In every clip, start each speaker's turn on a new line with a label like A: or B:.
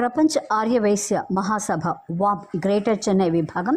A: ప్రపంచ ఆర్యవైశ్య మహాసభ వామ్ గ్రేటర్ చెన్నై విభాగం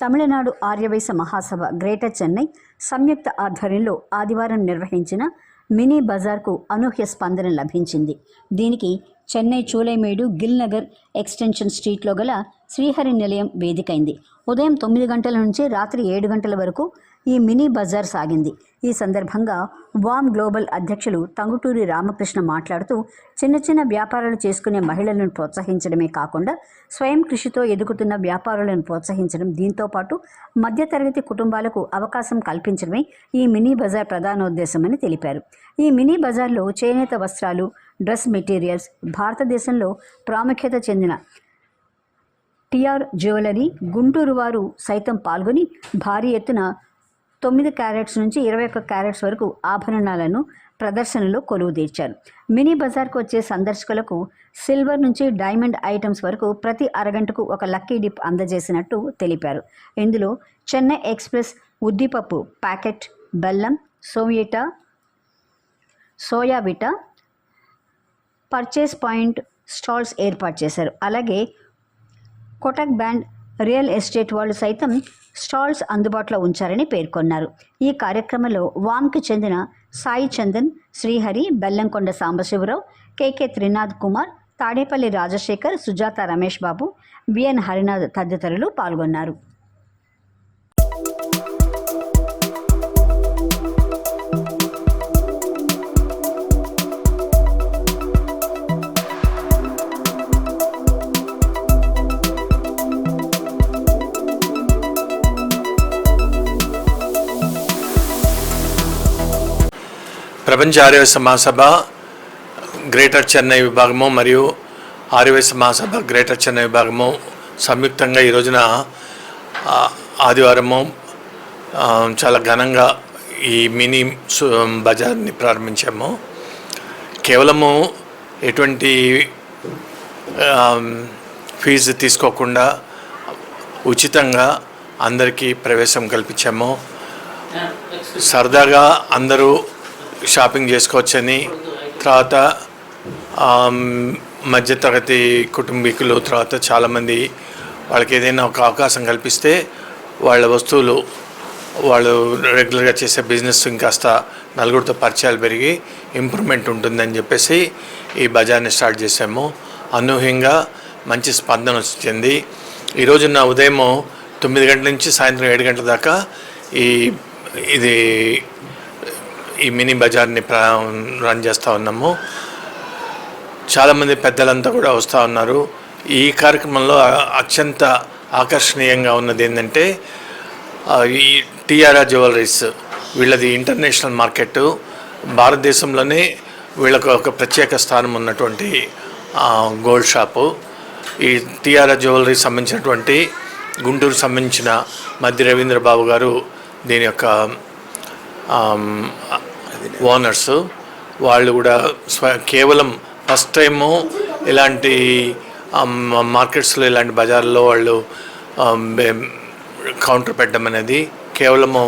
A: తమిళనాడు ఆర్యవైశ్య మహాసభ గ్రేటర్ చెన్నై సంయుక్త ఆధ్వర్యంలో ఆదివారం నిర్వహించిన మినీ బజార్కు అనూహ్య స్పందన లభించింది. దీనికి చెన్నై చూలైమేడు గిల్ నగర్ ఎక్స్టెన్షన్ స్ట్రీట్లో గల శ్రీహరి నిలయం వేదికైంది. ఉదయం తొమ్మిది గంటల నుంచి రాత్రి ఏడు గంటల వరకు ఈ మినీ బజార్ సాగింది. ఈ సందర్భంగా వామ్ గ్లోబల్ అధ్యక్షులు టంగుటూరి రామకృష్ణ మాట్లాడుతూ చిన్న చిన్న వ్యాపారాలు చేసుకునే మహిళలను ప్రోత్సహించడమే కాకుండా స్వయం కృషితో ఎదుగుతున్న వ్యాపారులను ప్రోత్సహించడం దీంతో పాటు మధ్యతరగతి కుటుంబాలకు అవకాశం కల్పించడమే ఈ మినీ బజార్ ప్రధానోద్దేశమని తెలిపారు. ఈ మినీ బజార్లో చేనేత వస్త్రాలు డ్రెస్ మెటీరియల్స్ భారతదేశంలో ప్రాముఖ్యత చెందిన టిఆర్ జ్యువెలరీ గుంటూరు వారు సైతం పాల్గొని భారీ ఎత్తున తొమ్మిది క్యారెట్స్ నుంచి ఇరవై ఒక్క క్యారెట్స్ వరకు ఆభరణాలను ప్రదర్శనలో కొలువు తీర్చారు మినీ బజార్కు వచ్చే సందర్శకులకు సిల్వర్ నుంచి డైమండ్ ఐటమ్స్ వరకు ప్రతి అరగంటకు ఒక లక్కీ డిప్ అందజేసినట్టు తెలిపారు. ఇందులో చెన్నై ఎక్స్ప్రెస్ ఉద్దిపప్పు ప్యాకెట్ బెల్లం సోవియటా సోయావిటా పర్చేస్ పాయింట్ స్టాల్స్ ఏర్పాటు చేశారు. అలాగే కోటక్ బ్యాండ్ రియల్ ఎస్టేట్ వాళ్ళు సైతం స్టాల్స్ అందుబాటులో ఉంచారని పేర్కొన్నారు. ఈ కార్యక్రమంలో వామ్కి చెందిన Sai Chandan Srihari Bellamkonda Sambasivarao K K Trinath Kumar Tadepalli Rajasekhar Sujatha Ramesh Babu V N Harinath తదితరులు పాల్గొన్నారు.
B: ప్రపంచ ఆర్యవేశ మహాసభ గ్రేటర్ చెన్నై విభాగము మరియు ఆర్యవేశ మహాసభ గ్రేటర్ చెన్నై విభాగము సంయుక్తంగా ఈ రోజున ఆదివారము చాలా ఘనంగా ఈ మినీ సు- బజార్ని ప్రారంభించాము. కేవలము ఎటువంటి ఫీజు తీసుకోకుండా ఉచితంగా అందరికీ ప్రవేశం కల్పించాము. సరదాగా అందరూ షాపింగ్ చేసుకోవచ్చని. తర్వాత మధ్యతరగతి కుటుంబీకులు తర్వాత చాలామంది వాళ్ళకి ఏదైనా ఒక అవకాశం కల్పిస్తే వాళ్ళ వస్తువులు వాళ్ళు రెగ్యులర్గా చేసే బిజినెస్ ఇంకాస్త నలుగురితో పరిచయాలు పెరిగి ఇంప్రూవ్మెంట్ ఉంటుందని చెప్పేసి ఈ బజార్ని స్టార్ట్ చేసాము అనూహ్యంగా మంచి స్పందన వచ్చింది. ఈరోజు నా ఉదయం తొమ్మిది గంటల నుంచి సాయంత్రం ఏడు గంటల దాకా ఈ ఇది ఈ మినీ బజార్ని రన్ చేస్తూ ఉన్నాము. చాలామంది పెద్దలంతా కూడా వస్తూ ఉన్నారు. ఈ కార్యక్రమంలో అత్యంత ఆకర్షణీయంగా ఉన్నది ఏంటంటే ఈ టిఆర్ఆర్ జ్యువెలరీస్ వీళ్ళది ఇంటర్నేషనల్ మార్కెట్. భారతదేశంలోనే వీళ్ళకు ఒక ప్రత్యేక స్థానం ఉన్నటువంటి గోల్డ్ షాపు. ఈ టిఆర్ఆర్ జ్యువెలరీ సంబంధించినటువంటి గుంటూరు సంబంధించిన మధ్య రవీంద్రబాబు గారు దీని యొక్క ఓనర్స్ వాళ్ళు కూడా స్వ కేవలం ఫస్ట్ టైము ఇలాంటి um, మార్కెట్స్లో ఇలాంటి బజార్లో వాళ్ళు um, కౌంటర్ పెట్టడం అనేది కేవలము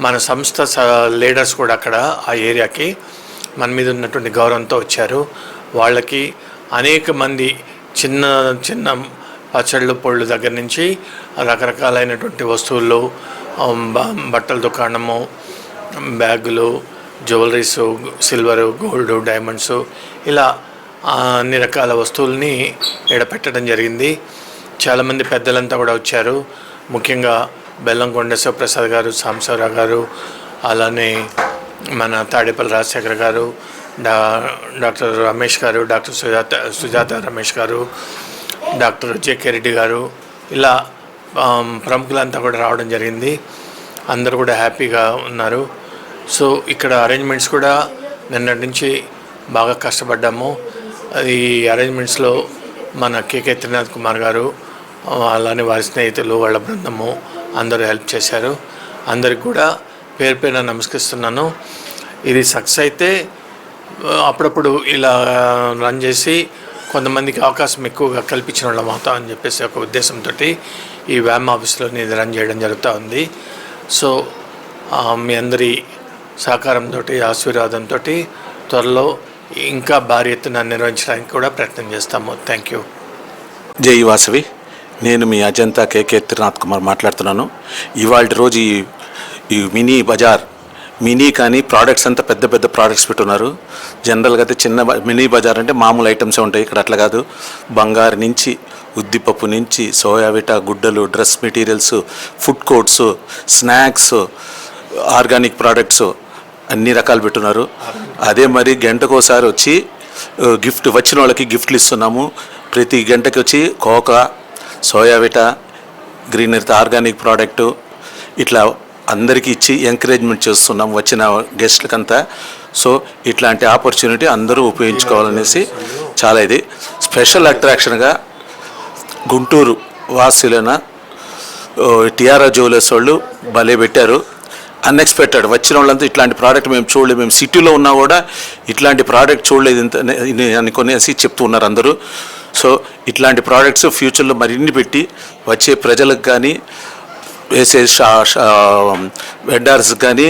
B: మన సంస్థ స- లీడర్స్ కూడా అక్కడ ఆ ఏరియాకి మన మీద ఉన్నటువంటి గౌరవంతో వచ్చారు. వాళ్ళకి అనేక మంది చిన్న చిన్న పచ్చళ్ళు పొళ్ళు దగ్గర నుంచి రకరకాలైనటువంటి వస్తువులు um, బట్టల దుకాణము బ్యాగులు జ్యువెలరీస్ సిల్వరు గోల్డ్ డైమండ్స్ ఇలా అన్ని రకాల వస్తువుల్ని ఇక్కడ పెట్టడం జరిగింది. చాలామంది పెద్దలంతా కూడా వచ్చారు. ముఖ్యంగా బెల్లం కొండేశ్వర శివప్రసాద్ గారు సాంబశివరావు గారు అలానే మన తాడేపల్లి రాజశేఖర్ గారు డా డాక్టర్ రమేష్ గారు డాక్టర్ సుజాత సుజాత రమేష్ గారు డాక్టర్ జేకే రెడ్డి గారు ఇలా ప్రముఖులంతా కూడా రావడం జరిగింది. అందరూ కూడా హ్యాపీగా ఉన్నారు. సో ఇక్కడ అరేంజ్మెంట్స్ కూడా నిన్నటి నుంచి బాగా కష్టపడ్డాము. అది అరేంజ్మెంట్స్లో మన కేకే త్రినాథ్ కుమార్ గారు అలానే వారి స్నేహితులు వాళ్ళ బృందము అందరూ హెల్ప్ చేశారు. అందరికి కూడా పేరు పేరున నమస్కరిస్తున్నాను. ఇది సక్సెస్ అయితే అప్పుడప్పుడు ఇలా రన్ చేసి కొంతమందికి అవకాశం ఎక్కువగా కల్పించిన వాళ్ళం అవుతాం అని చెప్పేసి ఒక ఉద్దేశంతో ఈ వ్యామ్ ఆఫీస్లో ఇది రన్ చేయడం జరుగుతూ ఉంది. సో మీ అందరి సహకారంతో ఆశీర్వాదంతో త్వరలో ఇంకా భారీ ఎత్తున నిర్వహించడానికి కూడా ప్రయత్నం చేస్తాము. థ్యాంక్ యూ
C: జై వాసవి. నేను మీ అజంతా కేకే త్రినాథ్ కుమార్ మాట్లాడుతున్నాను. ఇవాళ రోజు ఈ ఈ మినీ బజార్ మినీ కానీ ప్రోడక్ట్స్ అంతా పెద్ద పెద్ద ప్రోడక్ట్స్ పెట్టున్నారు. జనరల్గా అయితే చిన్న మినీ బజార్ అంటే మామూలు ఐటమ్సే ఉంటాయి. ఇక్కడ అట్లా కాదు. బంగారు నుంచి ఉద్దిపప్పు నుంచి సోయాబీటా గుడ్డలు dress materials food courts snacks organic products అన్ని రకాలు పెట్టున్నారు. అదే మరి గంటకోసారి వచ్చి గిఫ్ట్ వచ్చిన వాళ్ళకి గిఫ్ట్లు ఇస్తున్నాము. ప్రతి గంటకి వచ్చి కోకా సోయావిటా గ్రీన్ ఎర్త్ ఆర్గానిక్ ప్రోడక్టు ఇట్లా అందరికీ ఇచ్చి ఎంకరేజ్మెంట్ చేస్తున్నాం వచ్చిన గెస్ట్లకంతా. సో ఇట్లాంటి ఆపర్చునిటీ అందరూ ఉపయోగించుకోవాలనేసి చాలా ఇది. స్పెషల్ అట్రాక్షన్గా గుంటూరు వాసులైన టిఆర్ఆర్ జ్యువెలర్స్ వాళ్ళు భలే పెట్టారు. అన్ఎక్స్పెక్టెడ్ వచ్చిన వాళ్ళంతా ఇట్లాంటి ప్రోడక్ట్ మేము చూడలేదు. మేము సిటీలో ఉన్నా కూడా ఇట్లాంటి ప్రోడక్ట్ చూడలేదు ఇంత అని కొనేసి చెప్తూ ఉన్నారు అందరూ. సో ఇట్లాంటి ప్రోడక్ట్స్ ఫ్యూచర్లో మరిన్ని పెట్టి వచ్చే ప్రజలకు కానీ వేసే షా షా వెండర్స్ కానీ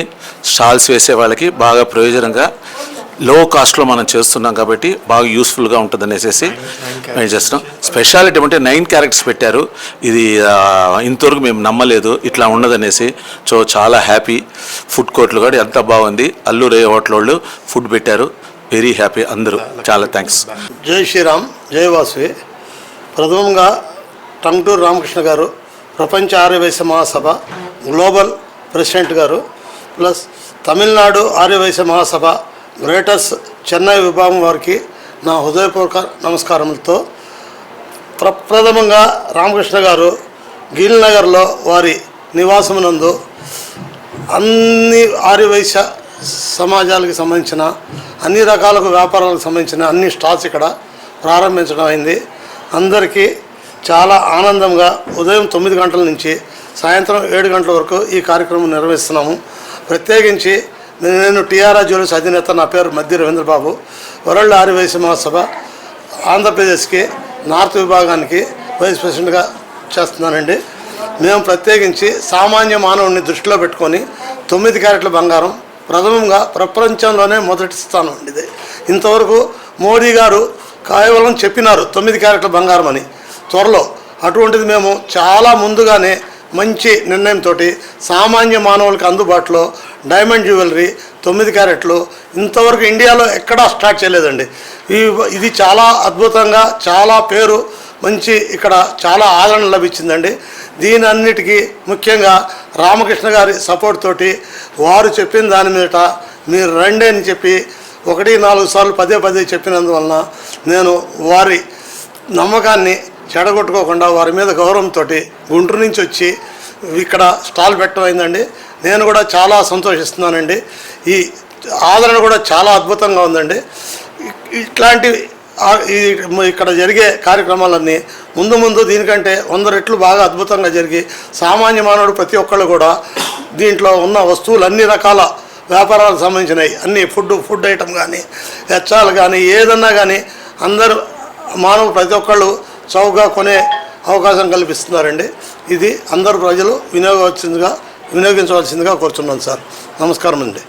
C: స్టాల్స్ వేసే వాళ్ళకి బాగా ప్రయోజనంగా లో కాస్ట్లో మనం చేస్తున్నాం కాబట్టి బాగా యూస్ఫుల్గా ఉంటుంది అనేసి మేము చేస్తున్నాం. స్పెషాలిటీ అంటే నైన్ క్యారెక్టర్స్ పెట్టారు. ఇది ఇంతవరకు మేము నమ్మలేదు. ఇట్లా ఉండదనేసి సో చాలా హ్యాపీ ఫుడ్ కోర్ట్లు కూడా ఎంత బాగుంది. అల్లూరే హోటల్ వాళ్ళు ఫుడ్ పెట్టారు. వెరీ హ్యాపీ అందరూ. చాలా థ్యాంక్స్
D: జై శ్రీరామ్ జై వాసువి. ప్రథమంగా టంగుటూరు రామకృష్ణ గారు ప్రపంచ Aryavysya Mahasabha global president garu plus Tamil Nadu Aryavysya Mahasabha greaters Chennai విభాగం వారికి నా హృదయపూర్వక నమస్కారములతో ప్రప్రథమంగా రామకృష్ణ గారు గీల్నగర్లో వారి నివాసమునందు అన్ని ఆర్యవైశ్య సమాజాలకు సంబంధించిన అన్ని రకాలకు వ్యాపారాలకు సంబంధించిన అన్ని స్టాల్స్ ఇక్కడ ప్రారంభించడం అయింది. అందరికీ చాలా ఆనందంగా ఉదయం తొమ్మిది గంటల నుంచి సాయంత్రం ఏడు గంటల వరకు ఈ కార్యక్రమం నిర్వహిస్తున్నాము. ప్రత్యేకించి నేను టీఆర్ఆర్ జ్యువెలర్స్ అధినేత నా పేరు మధ్య రవీంద్రబాబు. వరల్డ్ ఆర్యవైశ్య మహోత్సవ ఆంధ్రప్రదేశ్కి నార్త్ విభాగానికి వైస్ ప్రెసిడెంట్గా చేస్తున్నానండి. మేము ప్రత్యేకించి సామాన్య మానవుడిని దృష్టిలో పెట్టుకొని తొమ్మిది క్యారెట్ల బంగారం ప్రథమంగా ప్రపంచంలోనే మొదటి స్థానం అండి ఇది. ఇంతవరకు మోడీ గారు కేవలం చెప్పినారు తొమ్మిది క్యారెట్ల బంగారం అని. త్వరలో అటువంటిది మేము చాలా ముందుగానే మంచి నిర్ణయంతో సామాన్య మానవులకు అందుబాటులో డైమండ్ జ్యువెలరీ తొమ్మిది క్యారెట్లు ఇంతవరకు ఇండియాలో ఎక్కడా స్టార్ట్ చేయలేదండి. ఈ ఇది చాలా అద్భుతంగా చాలా పేరు మంచి ఇక్కడ చాలా ఆదరణ లభించిందండి. దీని అన్నిటికీ ముఖ్యంగా రామకృష్ణ గారి సపోర్ట్ తోటి వారు చెప్పిన దాని మీద మీరు రండి అని చెప్పి ఒకటి నాలుగు సార్లు పదే పదే చెప్పినందువలన నేను వారి నమ్మకాన్ని చెడగొట్టుకోకుండా వారి మీద గౌరవంతో గుంటూరు నుంచి వచ్చి ఇక్కడ స్టాల్ పెట్టమైందండి నేను కూడా చాలా సంతోషిస్తున్నానండి. ఈ ఆదరణ కూడా చాలా అద్భుతంగా ఉందండి. ఇట్లాంటి ఇక్కడ జరిగే కార్యక్రమాలన్నీ ముందు ముందు దీనికంటే వంద రెట్లు బాగా అద్భుతంగా జరిగి సామాన్య మానవుడు ప్రతి ఒక్కళ్ళు కూడా దీంట్లో ఉన్న వస్తువులు అన్ని రకాల వ్యాపారాలకు సంబంధించినవి అన్ని ఫుడ్ ఫుడ్ ఐటమ్ కానీ హెచ్చాలు కానీ ఏదన్నా కానీ అందరూ మానవులు ప్రతి ఒక్కళ్ళు చౌకగా కొనే అవకాశం కల్పిస్తున్నారండి. ఇది అందరు ప్రజలు వినియోగించిందిగా వినియోగించవలసిందిగా కోరుతున్నాను సార్. నమస్కారం అండి